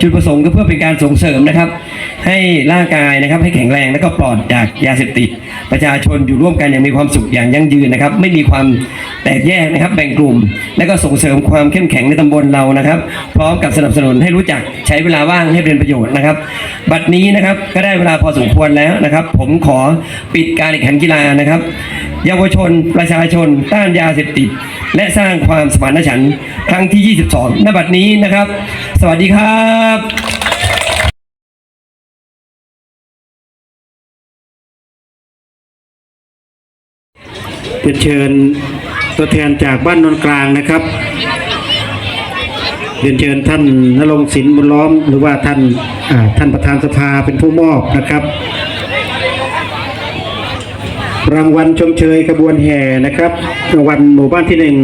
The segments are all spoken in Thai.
จุดประสงค์ก็เพื่อเป็นการส่งเสริมนะครับ ให้ร่างกายนะครับให้แข็งแรงและก็ปลอดจากยาเสพติด ประชาชนอยู่ร่วมกันอย่างมีความสุขอย่างยั่งยืนนะครับ ไม่มีความแตกแยกนะครับ แบ่งกลุ่ม และก็ส่งเสริมความเข้มแข็งในตำบลเรานะครับ พร้อมกับสนับสนุนให้รู้จักใช้เวลาว่างให้เป็นประโยชน์นะครับ บัดนี้นะครับก็ได้เวลาพอสมควรแล้วนะครับ ผมขอปิดการแข่งขันกีฬานะครับ เยาวชนประชาชนต้านยาเสพติด และสร้างความสมานฉันท์ครั้งที่ 22ณบัดนี้นะครับ สวัสดีครับเป็นเชิญตัวแทนจากบ้านนนกลางนะครับเรียนเชิญท่านนรงศิลป์บุญล้อม หรือว่าท่านท่านประธานสภาเป็นผู้มอบนะครับ รางวัลชมเชยกระบวนแห่นะครับ รางวัลหมู่บ้านที่หนึ่ง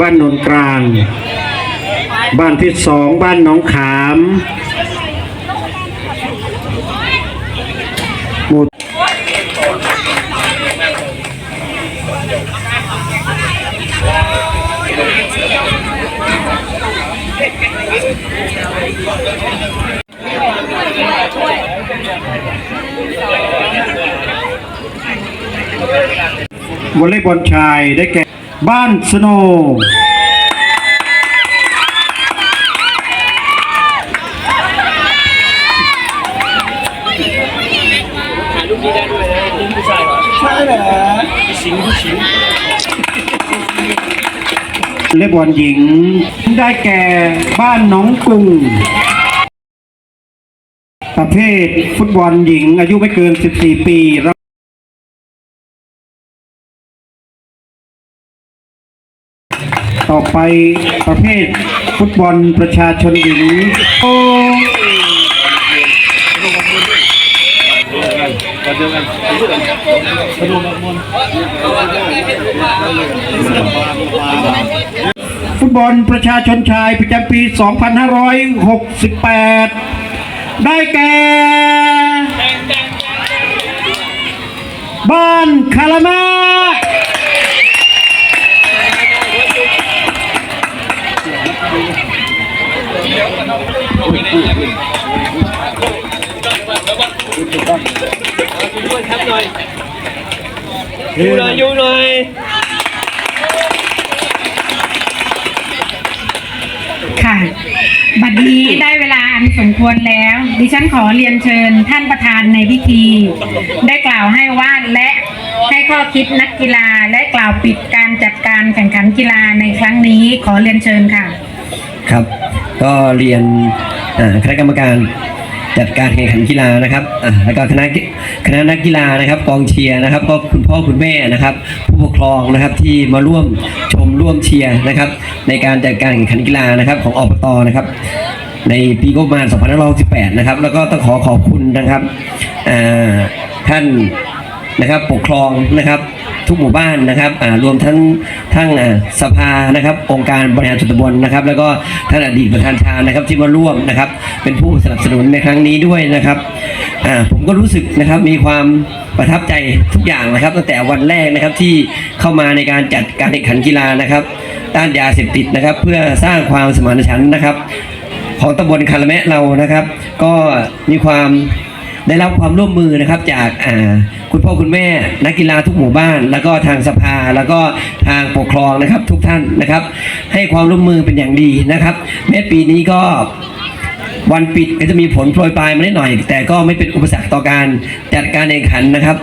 บ้านนนกลาง บ้านที่สองบ้านหนองขามหมู่ วอลเลย์บอลชายได้แก่บ้านสโนว์วอลเลย์บอลหญิงได้แก่บ้านหนองกุงประเภทฟุตบอลหญิงอายุไม่เกิน 14 ปี่อไปประเภทฟุตบอลประชาชนหญิงโอฟุตบอลประชาชนชายประจำปี 2568 ได้แก่ บ้านคารามา อยู่หน่อยอยู่หน่อยค่ะ บัดนี้ได้เวลาอันสมควรแล้ว ดิฉันขอเรียนเชิญท่านประธานในพิธี ได้กล่าวให้ว่าและให้ข้อคิดนักกีฬาและกล่าวปิดการจัดการแข่งขันกีฬาในครั้งนี้ขอเรียนเชิญค่ะ ครับ ก็เรียนอ่า คณะกรรมการจัดการแข่งขันกีฬานะครับแล้วก็คณะคณะนักกีฬานะครับกองเชียร์นะครับก็คุณพ่อคุณแม่นะครับ ผู้ปกครองนะครับที่มาร่วมชมร่วมเชียร์นะครับ ในการจัดการแข่งขันกีฬานะครับ ของอบตนะครับ ในปีงบประมาณ 2568นะครับ แล้วก็ต้องขอขอบคุณนะครับท่านนะครับปกครองนะครับ ทุกหมู่บ้านนะครับรวมทั้งทั้งสภานะครับ องค์การบริหารส่วนตำบลนะครับ แล้วก็ท่านอดีตประธานชานะครับที่มาร่วมนะครับ เป็นผู้สนับสนุนในครั้งนี้ด้วยนะครับผมก็รู้สึกนะครับมีความประทับใจทุกอย่างนะครับ ตั้งแต่วันแรกนะครับที่เข้ามาในการจัดการแข่งขันกีฬานะครับต้านยาเสพติดนะครับ เพื่อสร้างความสมานฉันท์นะครับ ของตำบลคาราแมะเรานะครับ ก็มีความ ได้รับความร่วมมือนะครับจากาคุณพ่อคุณแม่นักกีฬาทุกหมู่บ้าน แล้วก็ทางสภาแล้วก็ทางปกครองนะครับทุกท่านนะครับ ให้ความร่วมมือเป็นอย่างดีนะครับ แม้ปีนี้ก็วันปิดก็จะมีผลโปรยปลายมาได้หน่อย แต่ก็ไม่เป็นอุปสรรคต่อการจัดการแข่งขันนะครับ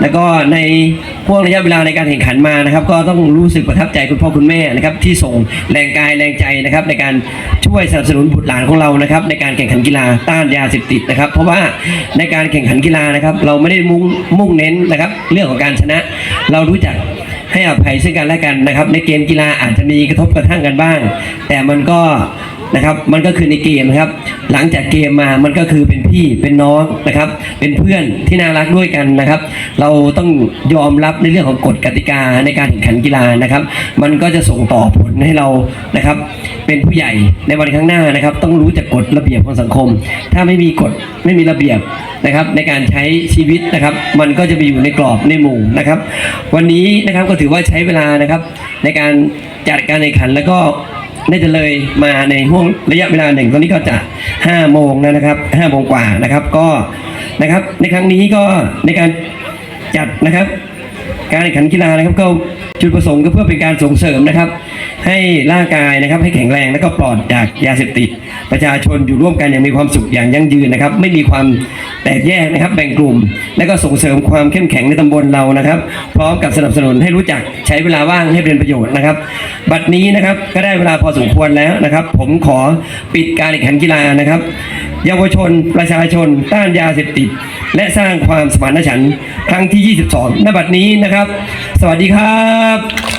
แล้วก็ใน พวกระยะเวลาในการแข่งขันมานะครับ ก็ต้องรู้สึกประทับใจคุณพ่อคุณแม่นะครับที่ส่งแรงกายแรงใจนะครับ ในการช่วยสนับสนุนบุตรหลานของเรานะครับ ในการแข่งขันกีฬาต้านยาเสพติดนะครับ เพราะว่าในการแข่งขันกีฬานะครับ เราไม่ได้มุ่งมุ่งเน้นนะครับ เรื่องของการชนะ เรารู้จักให้อภัยซึ่งกันและกันนะครับ ในเกมกีฬาอาจจะมีกระทบกระทั่งกันบ้าง แต่มันก็นะครับมันก็คือในเกมนะครับ หลังจากเกมมามันก็คือเป็น พี่เป็นน้องนะครับ เป็นเพื่อนที่น่ารักด้วยกันนะครับ เราต้องยอมรับในเรื่องของกฎกติกาในการแข่งขันกีฬานะครับ มันก็จะส่งต่อผลให้เรานะครับ เป็นผู้ใหญ่ในวันข้างหน้านะครับ ต้องรู้จักกฎระเบียบของสังคม ถ้าไม่มีกฎไม่มีระเบียบนะครับ ในการใช้ชีวิตนะครับ มันก็จะไปอยู่ในกรอบในหมู่นะครับ วันนี้นะครับก็ถือว่าใช้เวลานะครับ ในการจัดการแข่งขันแล้วก็ น่าจะเลยมาในห่วงระยะเวลาหนึ่งตอนนี้ก็จะ5โมงแล้วนะครับ5โมงกว่านะครับก็นะครับ ในครั้งนี้ก็ในการจัดนะครับ การแข่งขันกีฬานะครับก็จุดประสงค์ก็เพื่อเป็นการส่งเสริมนะครับ ให้ร่างกายนะครับให้แข็งแรงและก็ปลอดจากยาเสพติด ประชาชนอยู่ร่วมกันอย่างมีความสุขอย่างยั่งยืนนะครับ ไม่มีความ แตกแยกนะครับแบ่งกลุ่ม และก็ส่งเสริมความเข้มแข็งในตำบลเรานะครับ พร้อมกับสนับสนุนให้รู้จักใช้เวลาว่างให้เป็นประโยชน์นะครับ บัดนี้นะครับก็ได้เวลาพอสมควรแล้วนะครับ ผมขอปิดการแข่งขันกีฬานะครับ เยาวชนประชาชนต้านยาเสพติด และสร้างความสมานฉันท์ครั้งที่ 22ณบัดนี้นะครับ สวัสดีครับ